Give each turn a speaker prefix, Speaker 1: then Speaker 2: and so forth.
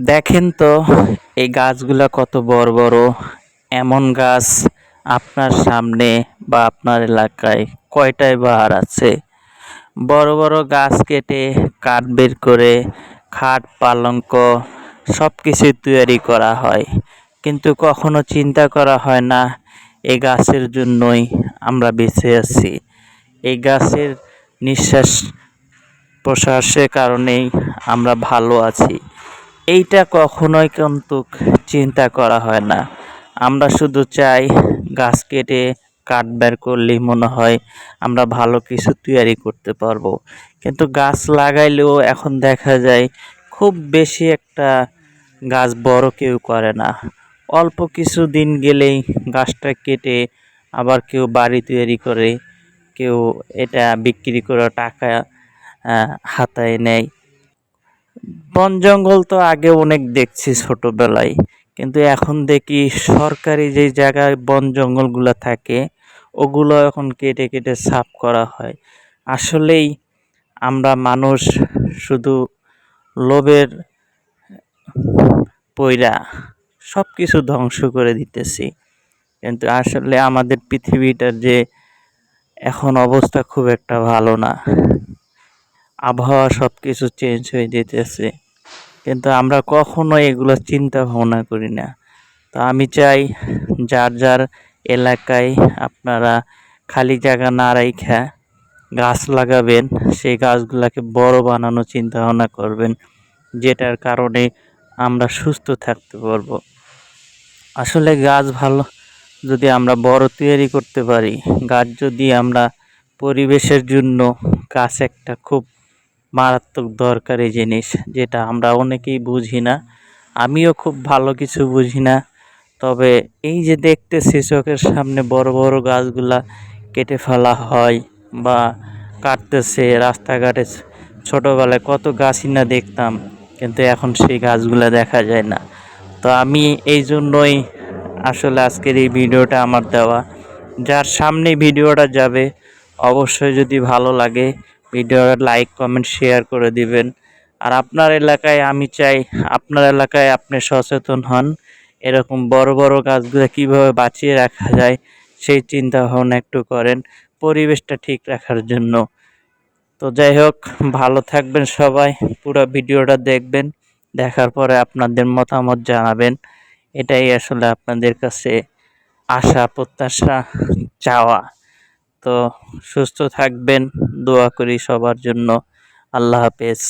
Speaker 1: দেখেন তো, এই গাছগুলো কত বড় বড়, এমন গাছ আপনার সামনে বা আপনার এলাকায় কয়টাই বা আর আছে? বড় বড় গাছ কেটে কাঠ বের করে, খাট, পালঙ্ক সব কিছু তৈরি করা হয়। কিন্তু কখনো চিন্তা করা হয় না এই গাছের জন্যই আমরা বেঁচে আছি। এই গাছের নিঃশ্বাস প্রশ্বাসের কারণেই আমরা ভালো আছি। এইটা কখনোই কিন্তু চিন্তা করা হয় না। আমরা শুধু চাই গাছ কেটে, কাঠ বের করলেই মনে হয় আমরা ভালো কিছু তৈরি করতে পারব। কিন্তু গাছ লাগাইলেও এখন দেখা যায় খুব বেশি একটা গাছ বড় কেউ করে না। অল্প কিছু দিন গেলেই গাছটা কেটে আবার কেউ বাড়ি তৈরি করে, কেউ এটা বিক্রি করে টাকা হাতায় নেয়। বন জঙ্গল তো আগে অনেক দেখছি ছোটবেলায়। কিন্তু এখন দেখি সরকারি যে জায়গায় বন জঙ্গলগুলো থাকে, ওগুলো এখন কেটে কেটে সাফ করা হয়। আসলেই আমরা মানুষ শুধু লোভের পইরা সব কিছু ধ্বংস করে দিতেছি। কিন্তু আসলে আমাদের পৃথিবীটার যে এখন অবস্থা খুব একটা ভালো না। আবহাওয়া সব কিছু চেঞ্জ হয়ে যেতেছে। কিন্তু আমরা কখনো এগুলো চিন্তা ভাবনা করি না। তো আমি চাই যার যার এলাকায় আপনারা খালি জায়গা না রাইখা গাছ লাগাবেন, সেই গাছগুলোকে বড় বানানোর চিন্তা ভাবনা করবেন, যেটার কারণে আমরা সুস্থ থাকতে পারব। আসলে গাছ ভালো যদি আমরা বড় তৈরি করতে পারি, গাছ যদি আমরা পরিবেশের জন্য গাছ একটা খুব মারাত্মক দরকারি জিনিস, যেটা আমরা অনেকেই বুঝি না। আমিও খুব ভালো কিছু বুঝি না। তবে এই যে দেখতেছি চোখের সামনে বড় বড় গাছগুলা কেটে ফেলা হয় বা কাটতেছে রাস্তাঘাটে। ছোটোবেলায় কত গাছই না দেখতাম, কিন্তু এখন সেই গাছগুলো দেখা যায় না। তো আমি এই জন্যই আসলে আজকের এই ভিডিওটা আমার দেওয়া। যার সামনে ভিডিওটা যাবে, অবশ্যই যদি ভালো লাগে ভিডিওটা লাইক কমেন্ট শেয়ার করে দিবেন। আর আপনার এলাকায় আমি চাই, আপনার এলাকায় আপনি সচেতন হন। এরকম বড় বড় গাছগুলো কীভাবে বাঁচিয়ে রাখা যায়, সেই চিন্তা ভাবনা একটু করেন পরিবেশটা ঠিক রাখার জন্য। তো যাই হোক, ভালো থাকবেন সবাই, পুরো ভিডিওটা দেখবেন, দেখার পরে আপনাদের মতামত জানাবেন। এটাই আসলে আপনাদের কাছে আশা, প্রত্যাশা, চাওয়া। তো সুস্থ থাকবেন দোয়া করি সবার জন্য। আল্লাহ হাফেজ।